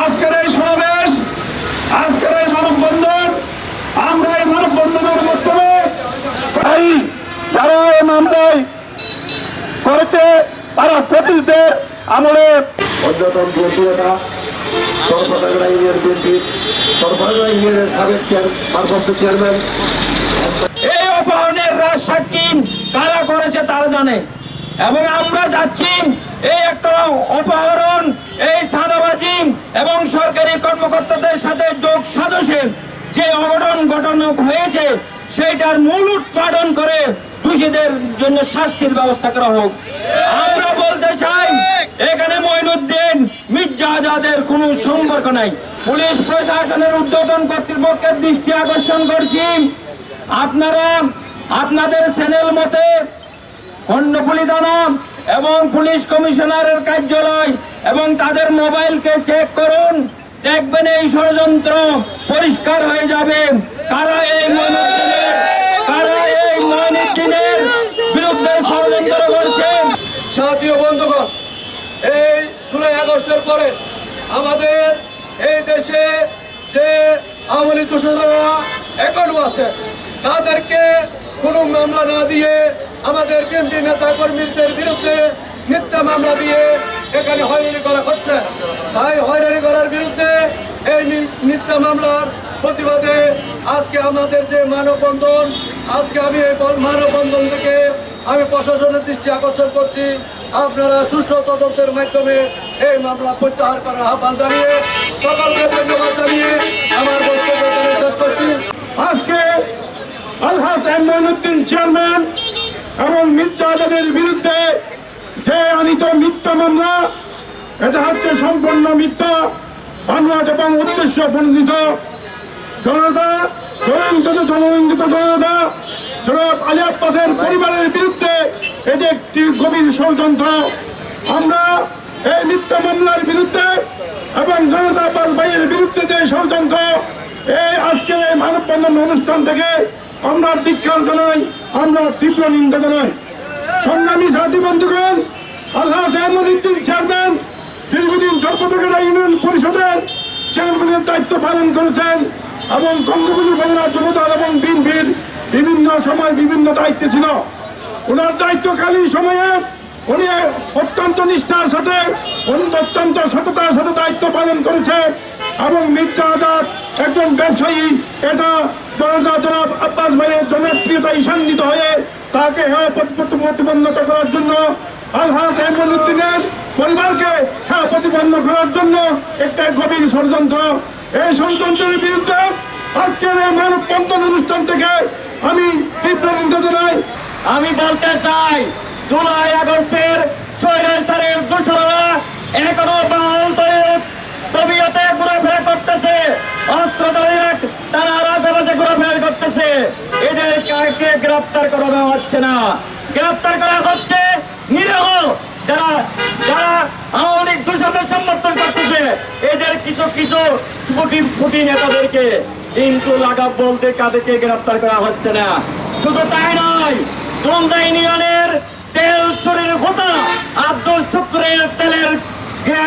আজকের এই সমাবেশ আজকের এই মানববন্ধন আমরা এই মানববন্ধনের মাধ্যমে এই যারা এই মামলায় করেছে তারা ব্রিটিশদের আমলে বিএনপি নেতা সরফরাজা ইউনিয়ন বিএনপি সরফরাজা ইউনিয়নের সাবেক ভারপ্রাপ্ত চেয়ারম্যান এই অপহরণের রাজ সাক্ষী কারা করেছে তারা জানে। এবং আমরা যাচ্ছি এই একটা অঘটন ঘটন হয়েছে, সেইটার মূল উৎপাদন করে দোষীদের জন্য শাস্তির ব্যবস্থা করা হোক। আমরা বলতে চাই, এখানে মঈনুদ্দিন মির্জা আজাদের কোনো সম্পর্ক নাই। পুলিশ প্রশাসনের উদ্বোধন কর্তৃপক্ষের দৃষ্টি আকর্ষণ করছি। আপনারা আপনাদের চ্যানেল মতে কর্ণফুলি থানা এবং পুলিশ কমিশনারের কার্যালয় এবং তাদের মোবাইলকে চেক করুন। দেখবেন এই ষড়যন্ত্র পরিষ্কার হয়ে যাবে। কারা এই ময়নুদ্দিনের কারা এই ময়নুদ্দিনের বিরুদ্ধে ষড়যন্ত্র করছে? সাথীয় বন্ধুগণ, এই জুলাই আগস্টের পরে আমাদের এই দেশে যে আমলি দোষরা এখনও আছে, তাদেরকে কোনো মামলা না দিয়ে আমাদের বিএনপি নেতা কর্মীদের বিরুদ্ধে মিথ্যা মামলা দিয়ে এখানে হয়রানি করা হচ্ছে। তাই হয়রানি করার বিরুদ্ধে এই মিথ্যা মামলার প্রতিবাদে আজকে আমাদের যে মানববন্ধন, আজকে আমি এই মানববন্ধন থেকে আমি প্রশাসনের দৃষ্টি আকর্ষণ করছি। আপনারা সুষ্ঠু তদন্তের মাধ্যমে এই মামলা প্রত্যাহার করার আহ্বান জানিয়ে সকলকে ধন্যবাদ জানিয়ে আমার বক্তব্য শেষ করছি। আজকে আলহাজ এমনুদ্দিন চেয়ারম্যান এবং মির্জা বিরুদ্ধে যে আনিত মিথ্যা মামলা, এটা হচ্ছে সম্পূর্ণ মিথ্যা। বানোয়াট এবং উদ্দেশ্য প্রণোদিত। জনতা জনইন্দিত জনইন্দিত জনতা জনাব পরিবারের বিরুদ্ধে এটি একটি গভীর ষড়যন্ত্র। আমরা এই মিথ্যা মামলার বিরুদ্ধে এবং জনতা আব্বাস ভাইয়ের বিরুদ্ধে যে ষড়যন্ত্র, এই আজকের এই মানববন্ধন অনুষ্ঠান থেকে আমরা ধিক্ষার জানাই, আমরা তীব্র নিন্দা জানাই। সংগ্রামী সাথী বন্ধুগণ আল্লাহ জাহানুদ্দিন চেয়ারম্যান, দীর্ঘদিন সর্বদা ইউনিয়ন পরিষদের চেয়ারম্যানের দায়িত্ব পালন করেছেন এবং বঙ্গবন্ধু উপজেলা যুবদল এবং বিএনপির বিভিন্ন সময় বিভিন্ন দায়িত্বে ছিল। ওনার দায়িত্বকালীন সময়ে উনি অত্যন্ত নিষ্ঠার সাথে অত্যন্ত সততার সাথে দায়িত্ব পালন করেছে এবং মির্জা আজাদ একজন ব্যবসায়ী। এটা জনতা জনাব আব্বাস ভাইয়ের জনপ্রিয়তা ঈশান্বিত হয়ে তাকে হ্যাঁ প্রতি- প্রতিবন্ধত করার জন্য আলহাজ এমনুদ্দিনের পরিবারকে হ্যাঁ প্রতিবন্ধ করার জন্য একটা গভীর ষড়যন্ত্র। এই ষড়যন্ত্রের বিরুদ্ধে আজকের এই মানববন্ধন অনুষ্ঠান থেকে আমি তীব্র নিন্দা জানাই। আমি বলতে চাই, জুলাই আগস্টের স্বৈরাচারের দূষণরা এখনও বাহাল তবিয়তে ঘোরাফেরা করতেছে। অস্ত্র ধরে তারা আশেপাশে ঘোরাফেরা করতেছে। এদের কাউকে গ্রেপ্তার করানো হচ্ছে না? গ্রেপ্তার করা হচ্ছে নিরহ যারা যারা আওয়ামী লীগ দূষণের সমর্থন করতেছে। এদের কিছু কিছু ফুটি ফুটি নেতাদেরকে কিন্তু লাগাব বলতে কাদেরকে গ্রেপ্তার করা হচ্ছে না। শুধু তাই নয় জমদা ইউনিয়নের তেল চুরির ঘটনা আব্দুল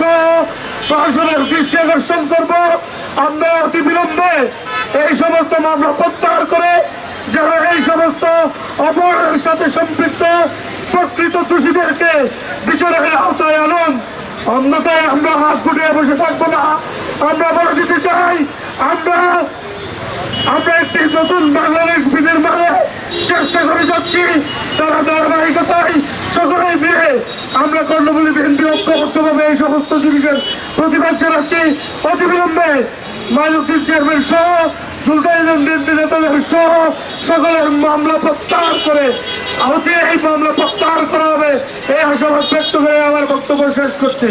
সহ প্রশাসনের দৃষ্টি আকর্ষণ করব। আপনারা অতি বিলম্বে এই সমস্ত মামলা প্রত্যাহার করে, যারা এই সমস্ত অপরাধের সাথে সম্পৃক্ত, প্রকৃত দোষীদেরকে বিচারের আওতায় আনুন। অন্যথায় আমরা হাত গুটিয়ে বসে থাকব না। আমরা বলে দিতে চাই, আমরা আমরা একটি নতুন বাংলাদেশ বিনির্মাণে চেষ্টা করে যাচ্ছি। তারা ধারাবাহিকতায় আমরা কর্ণফুলি বিএনপি ঐক্যবদ্ধভাবে এই সমস্ত জিনিসের প্রতিবাদ জানাচ্ছি। অতিবিলম্বে মাইনুদ্দিন চেয়ারম্যান সহ নেতাদের সহ সকলের মামলা প্রত্যাহার করে আহতে এই মামলা প্রত্যাহার করা হবে। এই আশাবাদ ব্যক্ত করে আমার বক্তব্য শেষ করছি।